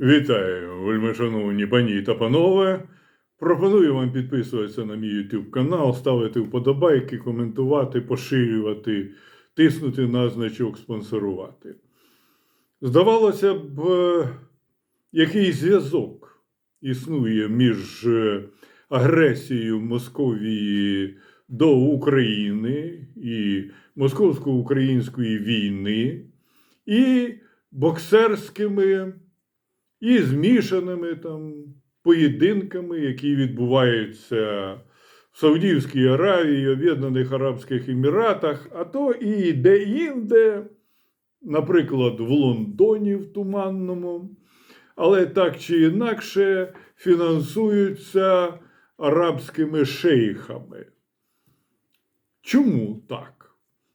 Вітаю, вельмишановні пані та панове. Пропоную вам підписуватися на мій YouTube канал, ставити вподобайки, коментувати, поширювати, тиснути на значок спонсорувати. Здавалося б, е, який зв'язок існує між е, агресією Московії до України і московсько-української війни і боксерськими і змішаними там поєдинками, які відбуваються в Саудівській Аравії, Об'єднаних Арабських Еміратах, а то і де-інде, наприклад, в Лондоні, в Туманному, але так чи інакше фінансуються арабськими шейхами. Чому так?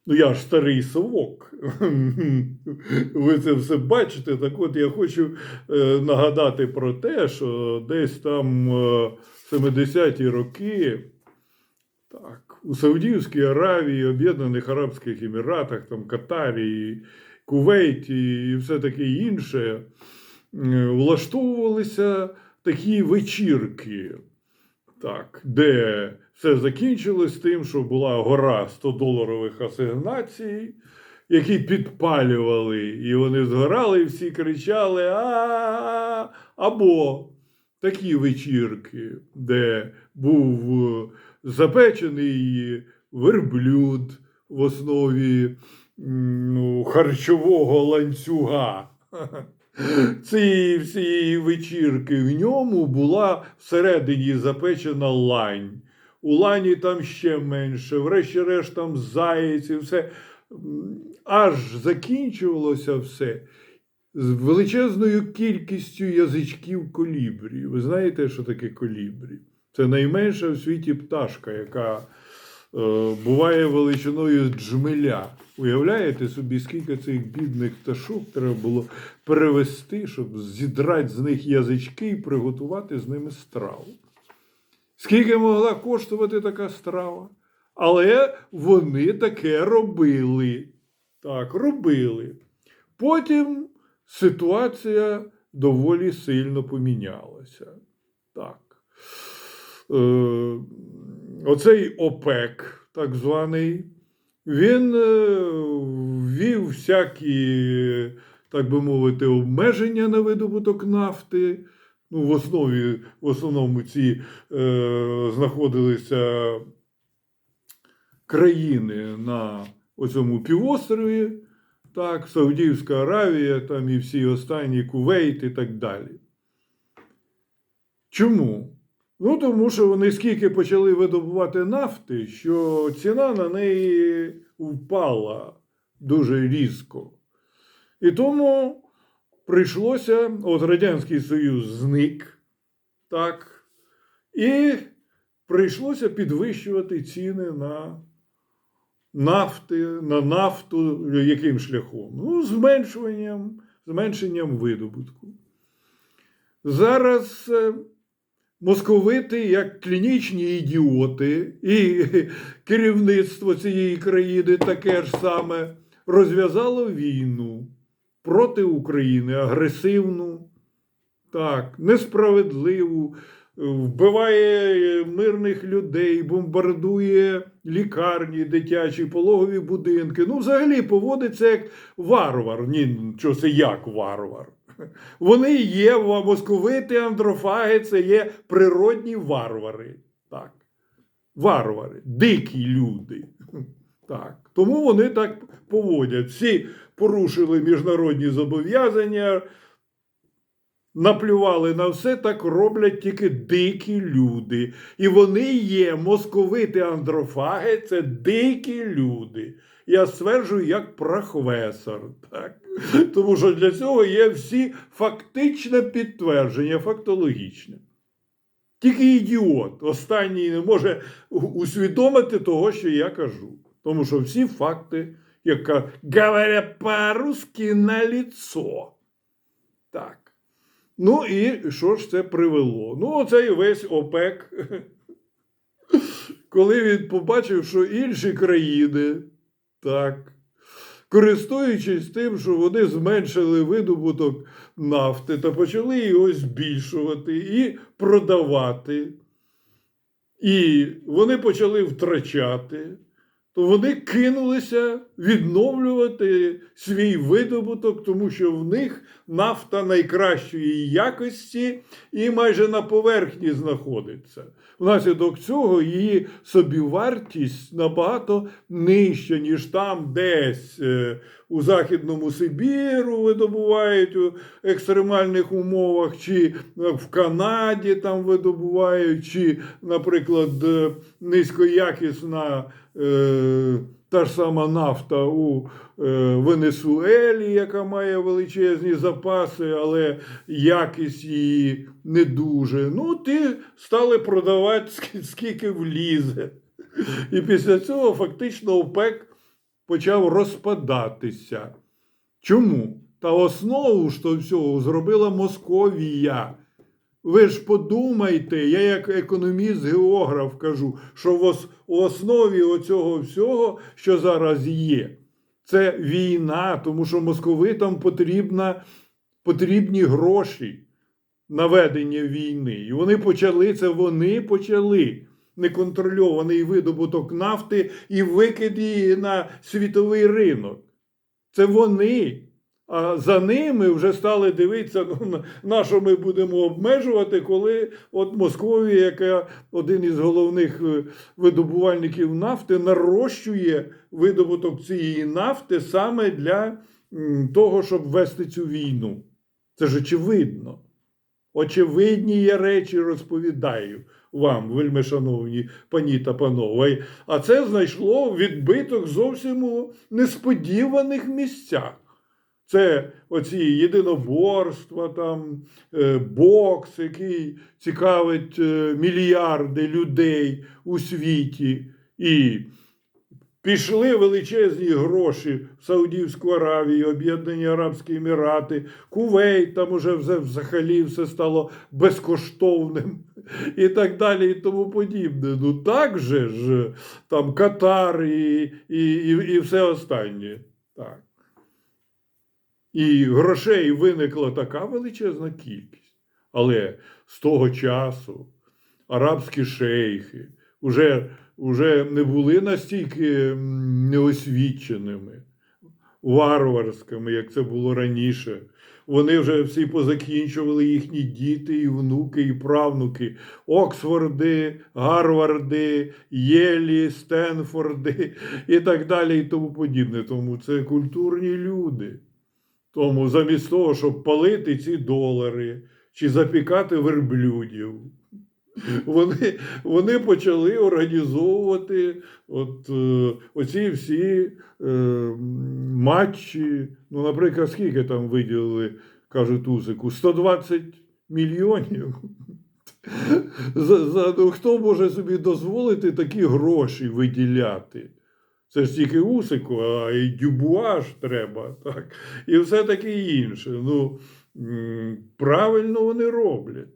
Ну, я ж старий совок. Ви це все бачите. Так от я хочу е, нагадати про те, що десь там е, в 70-ті роки так, у Саудівській Аравії, Об'єднаних Арабських Еміратах, там Катарі, Кувейті і все таке інше, е, влаштовувалися такі вечірки. Так, де все закінчилось тим, що була гора 100-доларових асигнацій, які підпалювали, і вони згорали, і всі кричали а або такі вечірки, де був е, запечений верблюд в основі ну, харчового ланцюга. Цієї всієї вечірки в ньому була всередині запечена лань. У лані там ще менше, врешті-решт там заєць і все. Аж закінчувалося все з величезною кількістю язичків колібрі. Ви знаєте, що таке колібрі? Це найменша в світі пташка, яка буває величиною джмеля. Уявляєте собі, скільки цих бідних пташок треба було перевести, щоб зідрати з них язички і приготувати з ними страву. Скільки могла коштувати така страва? Але вони таке робили. Так, робили. Потім ситуація доволі сильно помінялася. Так. Е, оцей ОПЕК, так званий, він е, ввів всякі, так би мовити, обмеження на видобуток нафти. Ну, в основі, в основному ці е, знаходилися країни на оцьому півострові, так, Саудівська Аравія, там і всі останні Кувейт і так далі. Чому? Ну, тому що вони скільки почали видобувати нафти, що ціна на неї впала дуже різко. І тому прийшлося, от Радянський Союз зник, так, і прийшлося підвищувати ціни на нафти, на нафту яким шляхом? Ну, зменшуванням, зменшенням видобутку. Зараз е, московити, як клінічні ідіоти, і керівництво цієї країни таке ж саме розв'язало війну проти України, агресивну, так, несправедливу, вбиває мирних людей, бомбардує лікарні, дитячі, пологові будинки. Ну, взагалі поводиться як варвар. Ні, що це як варвар. Вони є московити, андрофаги, це є природні варвари. Так. Варвари, дикі люди. Так. Тому вони так поводять. Всі порушили міжнародні зобов'язання, наплювали на все, так роблять тільки дикі люди. І вони є московити андрофаги, це дикі люди. Я стверджую як прохвесор. Так? Тому що для цього є всі фактичне підтвердження, фактологічне. Тільки ідіот останній не може усвідомити того, що я кажу. Тому що всі факти, як ка- говоря по-русски, на лицо. Так. Ну і що ж це привело? Ну, оцей весь ОПЕК, коли він побачив, що інші країни, так, користуючись тим, що вони зменшили видобуток нафти та почали його збільшувати і продавати. І вони почали втрачати, то вони кинулися відновлювати свій видобуток, тому що в них нафта найкращої якості і майже на поверхні знаходиться. Внаслідок цього її собівартість набагато нижча, ніж там десь е, у Західному Сибіру видобувають у екстремальних умовах, чи в Канаді там видобувають, чи, наприклад, е, низькоякісна е, та ж сама нафта у е, Венесуелі, яка має величезні запаси, але якість її не дуже. Ну, ті стали продавати скільки влізе. І після цього фактично ОПЕК почав розпадатися. Чому? Та основу ж то всього зробила Московія. Ви ж подумайте, я як економіст-географ кажу, що в основі оцього всього, що зараз є, це війна, тому що московитам потрібна, потрібні гроші на ведення війни. І вони почали це, вони почали неконтрольований видобуток нафти і викид її на світовий ринок. Це вони. А за ними вже стали дивитися, ну, на- що ми будемо обмежувати, коли от Московія, яка один із головних е, видобувальників нафти, нарощує видобуток цієї нафти саме для того, щоб вести цю війну. Це ж очевидно. Очевидні я речі розповідаю вам, вельми шановні пані та панове. А це знайшло відбиток зовсім у несподіваних місцях. Це оці єдиноборства, там, е, бокс, який цікавить е, мільярди людей у світі. І пішли величезні гроші в Саудівську Аравію, Об'єднані Арабські Емірати, Кувейт, там уже взагалі все стало безкоштовним і так далі, і тому подібне. Ну так же ж там Катар і, і, і, і все останнє. Так. І грошей виникла така величезна кількість. Але з того часу арабські шейхи вже, вже не були настільки неосвіченими, варварськими, як це було раніше. Вони вже всі позакінчували їхні діти, і внуки, і правнуки. Оксфорди, Гарварди, Єлі, Стенфорди і так далі, і тому подібне. Тому це культурні люди. Тому замість того, щоб палити ці долари чи запікати верблюдів, вони, вони почали організовувати от, е, оці всі е, матчі. Ну, наприклад, скільки там виділили, кажуть Усику, 120 мільйонів. За, за, ну, хто може собі дозволити такі гроші виділяти? Це ж тільки Усику, а і Дюбуа ж треба, так? І все таке інше. Ну, правильно вони роблять.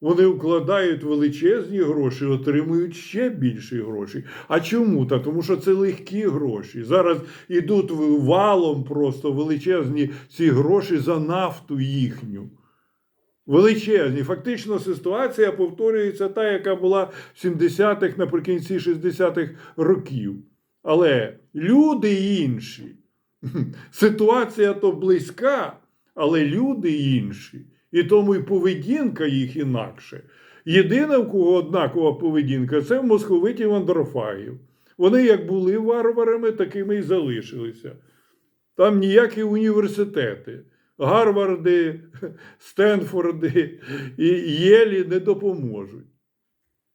Вони вкладають величезні гроші, отримують ще більші гроші. А чому? Та тому що це легкі гроші. Зараз ідуть валом просто величезні ці гроші за нафту їхню. Величезні. Фактично ситуація повторюється та, яка була в 70-х, наприкінці 60-х років. Але люди інші. Ситуація то близька, але люди інші. І тому і поведінка їх інакше. Єдина, в кого однакова поведінка, це московитів андрофагів. Вони як були варварами, такими і залишилися. Там ніякі університети, Гарварди, Стенфорди і Єлі не допоможуть.